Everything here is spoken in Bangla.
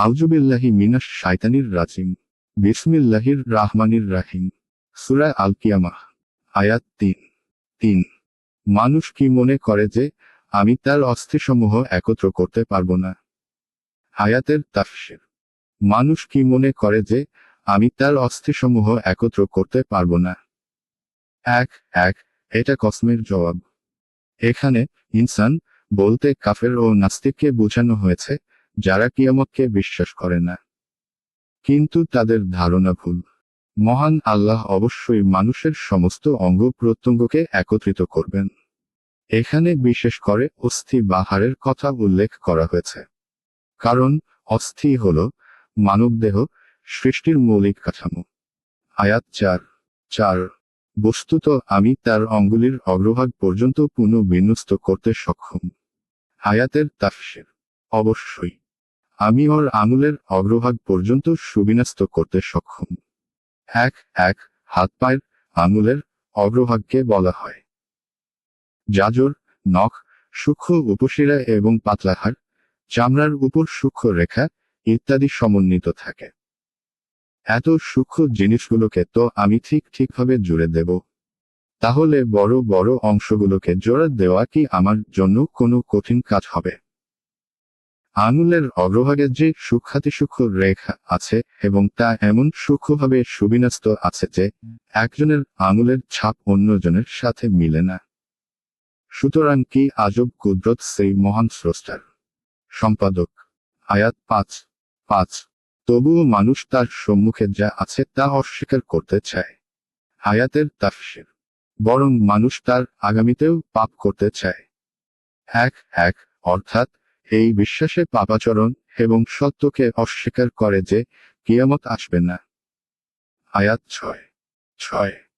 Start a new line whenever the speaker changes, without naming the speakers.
আউজুবিল্লাহি মিনাস শায়তানির রাজিম। বিসমিল্লাহির রাহমানির রাহিম। সুরা আল কিয়ামাহ আয়াত তিন। তিন। মানুষ কি মনে করে যে, আমি তার অস্থিসমূহ একত্র করতে পারব না? আয়াতের তাফসির। মানুষ কি মনে করে যে, আমি তার অস্থিসমূহ একত্র করতে পারব না? এক এক, এটা কসমের জবাব। এখানে ইনসান বলতে কাফের ও নাস্তিককে বোঝানো হয়েছে যারা কিয়ামতকে বিশ্বাস করে না। কিন্তু তাদের ধারণা ভুল। মহান আল্লাহ অবশ্যই মানুষের সমস্ত অঙ্গ প্রত্যঙ্গকে একত্রিত করবেন। এখানে বিশেষ করে অস্থি বা হাড়ের কথা উল্লেখ করা হয়েছে। কারণ অস্থি হল মানবদেহ সৃষ্টির মৌলিক কাঠামো। আয়াত চার। চার। বস্তুত আমি তার অঙ্গুলির অগ্রভাগ পর্যন্ত পুনঃ বিন্যস্ত করতে সক্ষম। আয়াতের তাফসির। অবশ্যই। আমি ওর আঙুলের অগ্রভাগ পর্যন্ত সুবিন্যস্ত করতে সক্ষম। এক এক, হাত পায়ের আঙুলের অগ্রভাগকে বলা হয়। জাজর নখ, সূক্ষ্ম উপশিরা এবং পাতলাহার চামড়ার উপর সূক্ষ্ম রেখা ইত্যাদি সমন্বিত থাকে। এত সূক্ষ্ম জিনিসগুলোকে তো আমি ঠিক ঠিকভাবে জুড়ে দেব। তাহলে বড় বড় অংশগুলোকে জোড়া দেওয়া কি আমার জন্য কোনো কঠিন কাজ হবে? আঙুলের অগ্রভাগে যে সূক্ষাতি সূক্ষ্ম রেখা আছে এবং তা এমন সূক্ষ্মভাবে সুবিন্যস্ত আছে যে একজনের আঙুলের ছাপ অন্যজনের সাথে মিলে না। সুতরাং কি আজব কুদরত সেই মহান স্রষ্টার? সম্পাদক, আয়াত পাঁচ পাঁচ। তবুও মানুষ তার সম্মুখে যা আছে তা অস্বীকার করতে চায়। আয়াতের তাফসির। বরং মানুষ তার আগামীতেও পাপ করতে চায়। এক এক, অর্থাৎ এই বিশ্বাসে পাপাচরণ এবং সত্যকে অস্বীকার করে যে কিয়ামত আসবে না। আয়াত ছয় ছয়।